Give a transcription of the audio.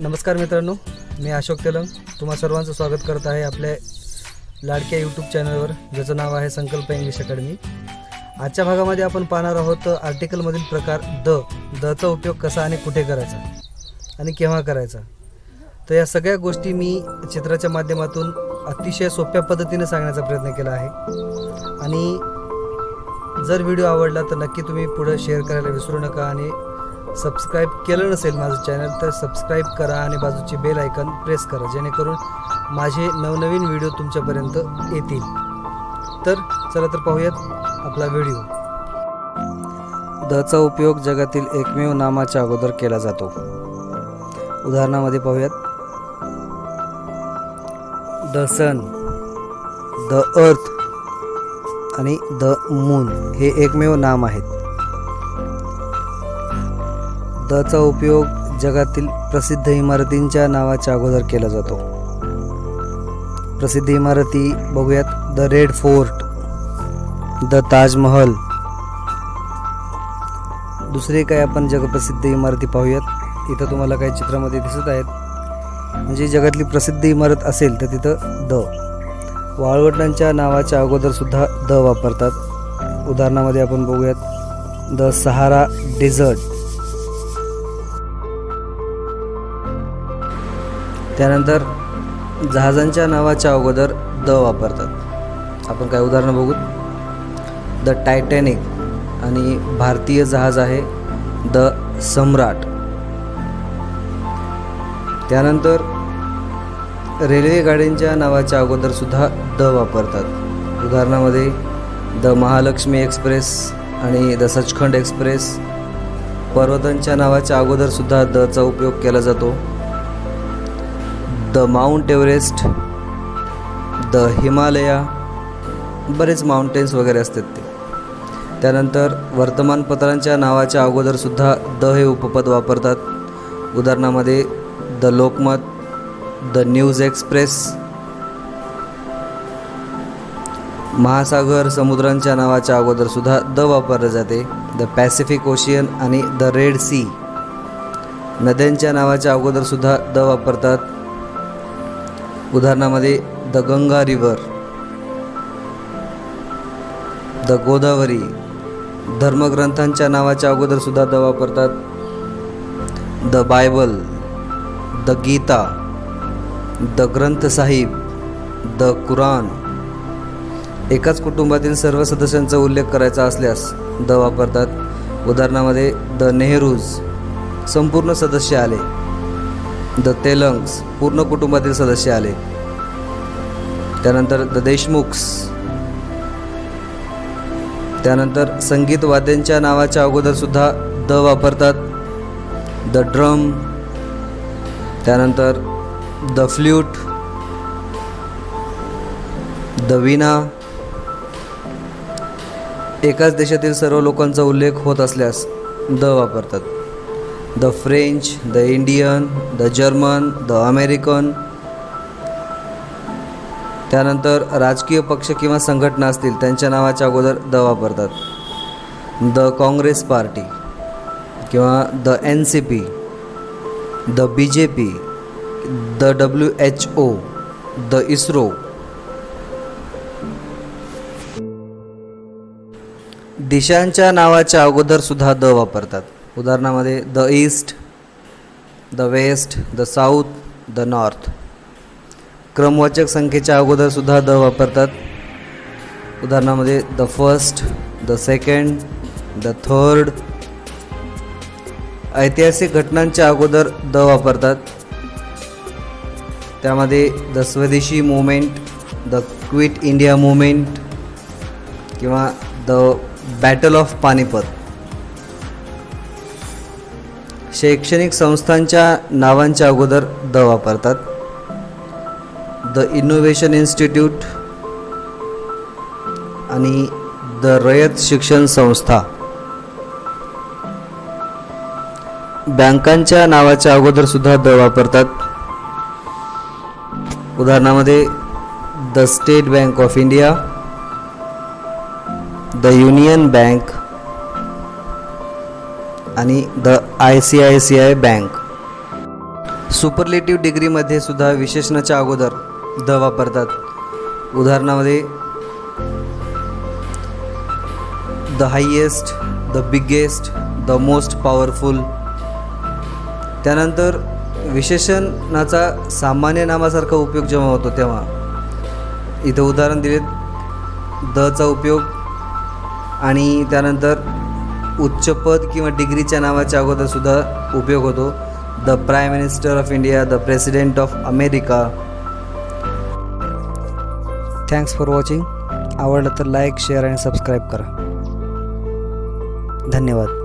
नमस्कार मित्रांनो मी अशोक तेलंग. तुम्हा सर्वांचं स्वागत करत आहे आपल्या लाडक्या यूट्यूब चॅनलवर ज्याचं नाव आहे संकल्प इंग्लिश अकॅडमी आजच्या भागामध्ये आपण पाहणार आहोत आर्टिकलमधील प्रकार द. दचा उपयोग कसा आणि कुठे करायचा? आणि केव्हा करायचा? तर या सगळ्या गोष्टी मी चित्राच्या माध्यमातून अतिशय सोप्या पद्धतीने सांगण्याचा प्रयत्न केला आहे. आणि जर व्हिडिओ आवडला तर नक्की तुम्ही पुढं शेअर करायला विसरू नका आणि सबस्क्राईब केलं नसेल माझं चॅनल तर सबस्क्राईब करा आणि बाजूची बेल आयकॉन प्रेस करा जेणेकरून माझे नवनवीन व्हिडिओ तुमच्यापर्यंत येतील. तर चला तर पाहूयात आपला व्हिडिओ दचा उपयोग जगातील एकमेव नामाच्या अगोदर केला जातो. उदाहरणामध्ये पाहूयात. द सन द अर्थ आणि द मून हे एकमेव नाम आहेत. द चा उपयोग जगातील प्रसिद्ध इमारतींच्या नावाच्या अगोदर केला जातो. प्रसिद्ध इमारती बघूयात. The Red Fort the Taj Mahal दुसरे काय आपण जगप्रसिद्ध इमारती पाहूयात? इथं तुम्हाला काही चित्रामध्ये दिसत आहेत. म्हणजे जगातली प्रसिद्ध इमारत असेल तर तिथं द. वाळवंटांच्या नावाच्या अगोदर सुद्धा द वापरतात. उदाहरणामध्ये आपण बघूयात. The Sahara Desert. त्यानंतर जहाजांच्या नावाच्या अगोदर द वापरतात. आपण काय उदाहरणं बघू द टायटॅनिक आणि भारतीय जहाज आहे द सम्राट. त्यानंतर रेल्वे गाड्यांच्या नावाच्या अगोदरसुद्धा द वापरतात. उदाहरणामध्ये द महालक्ष्मी एक्सप्रेस आणि द सचखंड एक्सप्रेस. पर्वतांच्या नावाच्या अगोदरसुद्धा दचा उपयोग केला जातो. The Mount Everest the Himalaya बरेच माउंटेन्स वगैरे असतात ते. त्यानंतर वर्तमानपत्रांच्या नावाच्या अगोदरसुद्धा द हे उपपद वापरतात. उदाहरणामध्ये the Lokmat the News Express महासागर समुद्रांच्या नावाच्या अगोदरसुद्धा द वापरले जाते. द पॅसिफिक ओशियन आणि द रेड सी. नद्यांच्या नावाच्या अगोदरसुद्धा द वापरतात. उदाहरणामध्ये the Ganga river the Godavari धर्मग्रंथांच्या नावाच्या अगोदरसुद्धा द वापरतात. The Bible the Gita the Granth Sahib the Quran. एकाच कुटुंबातील सर्व सदस्यांचा उल्लेख करायचा असल्यास द वापरतात. उदाहरणामध्ये द नेहरूज संपूर्ण सदस्य आले. द तेलंग्स पूर्ण कुटुंबातील सदस्य आले. त्यानंतर द देशमुख्स. त्यानंतर संगीत वाद्यांच्या नावाच्या अगोदरसुद्धा द वापरतात. The drum. त्यानंतर द फ्ल्यूट द विना एकाच देशातील सर्व लोकांचा उल्लेख होत असल्यास द वापरतात. The French the Indian the German the American. त्यानंतर राजकीय पक्ष किंवा संघटना असतील त्यांच्या नावाच्या अगोदर द वापरतात. द काँग्रेस पार्टी किंवा the N C P the B J P the W H O the ISRO. दिशांच्या नावाच्या अगोदर सुद्धा द वापरतात. उदाहरणामध्ये the east the west the south the north क्रमवाचक संख्येच्या अगोदरसुद्धा द वापरतात. उदाहरणामध्ये the first the second the third ऐतिहासिक घटनांच्या अगोदर द वापरतात. त्यामध्ये the Swadeshi Movement the Quit India Movement किंवा द बॅटल ऑफ पानिपत शैक्षणिक संस्थांच्या नावांच्या अगोदर द वापरतात. द इनोव्हेशन इन्स्टिट्यूट आणि द रयत शिक्षण संस्था. बँकांच्या नावाच्या अगोदर सुद्धा द वापरतात. उदाहरणामध्ये the State Bank of India the Union Bank आणि the I C I C I bank superlative डिग्रीमध्ये सुद्धा विशेषणाच्या अगोदर द वापरतात. उदाहरणामध्ये the highest the biggest the most powerful त्यानंतर विशेषणाचा सामान्य नामासारखा उपयोग जेव्हा होतो तेव्हा. इथं उदाहरण दिलेत. दचा उपयोग आणि त्यानंतर उच्चपद किंवा डिग्रीच्या नावाच्या अगोदरसुद्धा उपयोग होतो. The Prime Minister of India the President of America thanks for watching आवडलं तर लाईक शेअर आणि सबस्क्राईब करा. धन्यवाद.